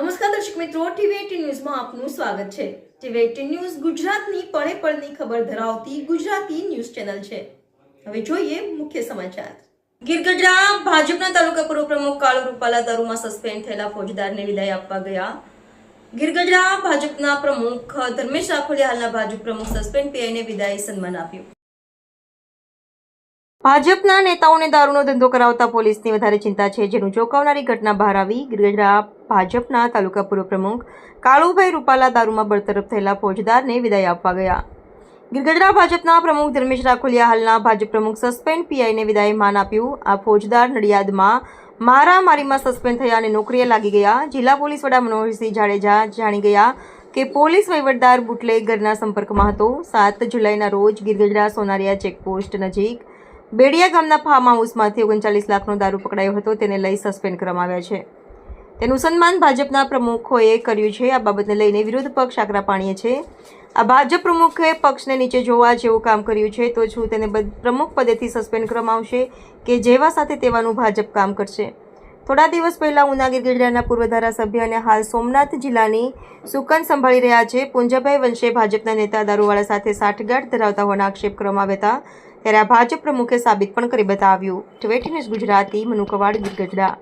નમસ્કાર દર્શક મિત્રો ટીવી એટીન ન્યૂઝમાં આપનું સ્વાગત છે. ટીવી એટીન ન્યૂઝ ગુજરાતની પળે પળની ખબર ધરાવતી ગુજરાતી ન્યૂઝ ચેનલ છે. હવે જોઈએ મુખ્ય સમાચાર. ગીરગઢડા ભાજપના તાલુકા પૂર્વ પ્રમુખ કાળુ રૂપાલા દારૂમાં સસ્પેન્ડ થયેલા ફોજદારને વિદાય આપવા ગયા. ગીરગઢડા ભાજપના પ્રમુખ ધર્મેશ રાખોલિયા હાલના ભાજપ પ્રમુખ સસ્પેન્ડ પીઆઈને વિદાય સન્માન આપ્યું. ભાજપના નેતાઓને દારૂનો ધંધો કરાવતા પોલીસની વધારે ચિંતા છે, જેનું ચોંકાવનારી ઘટના બહાર આવી. ગીરગઢડા ભાજપના તાલુકા પૂર્વ પ્રમુખ કાળુભાઈ રૂપાલા દારૂમાં બરતરફ થયેલા ફોજદારને વિદાય આપવા ગયા. ગીરગઢડા ભાજપના પ્રમુખ ધર્મેશ રાખોલિયા હાલના ભાજપ પ્રમુખ સસ્પેન્ડ પીઆઈને વિદાય માન આપ્યું. આ ફોજદાર નડિયાદમાં મારામારીમાં સસ્પેન્ડ થયા અને નોકરીએ લાગી ગયા. જિલ્લા પોલીસ વડા મનોહરસિંહ જાડેજા જાણી ગયા કે પોલીસ વહીવટદાર બુટલેગરના સંપર્કમાં હતો. સાત જુલાઈના રોજ ગિરગજરા સોનારિયા ચેકપોસ્ટ નજીક બેડિયા ગામના ફાર્મ હાઉસમાંથી ઓગણચાલીસ લાખનો દારૂ પકડાયો હતો, તેને લઈ સસ્પેન્ડ કરવામાં આવ્યા છે. તેનું સન્માન ભાજપના પ્રમુખોએ કર્યું છે. આ બાબતને લઈને વિરોધ પક્ષ આકરા પાણીએ છે. આ ભાજપ પ્રમુખે પક્ષને નીચે જોવા જેવું કામ કર્યું છે, તો શું તેને પ્રમુખ પદેથી સસ્પેન્ડ કરવામાં આવશે કે જેવા સાથે તેવાનું ભાજપ કામ કરશે? થોડા દિવસ પહેલાં ઉનાગીર ગીરગઢડાના પૂર્વ ધારાસભ્ય અને હાલ સોમનાથ જિલ્લાની સુકન સંભાળી રહ્યા છે. પુંજાભાઈ વંશે ભાજપના નેતા દારૂવાળા સાથે સાઠગાંઠ ધરાવતા હોવાના આક્ષેપ કરવામાં આવ્યા હતા. ત્યારે આ ભાજપ પ્રમુખે સાબિત પણ કરી બતાવ્યું. Tweet news Gujarati Manukwad Girgadhada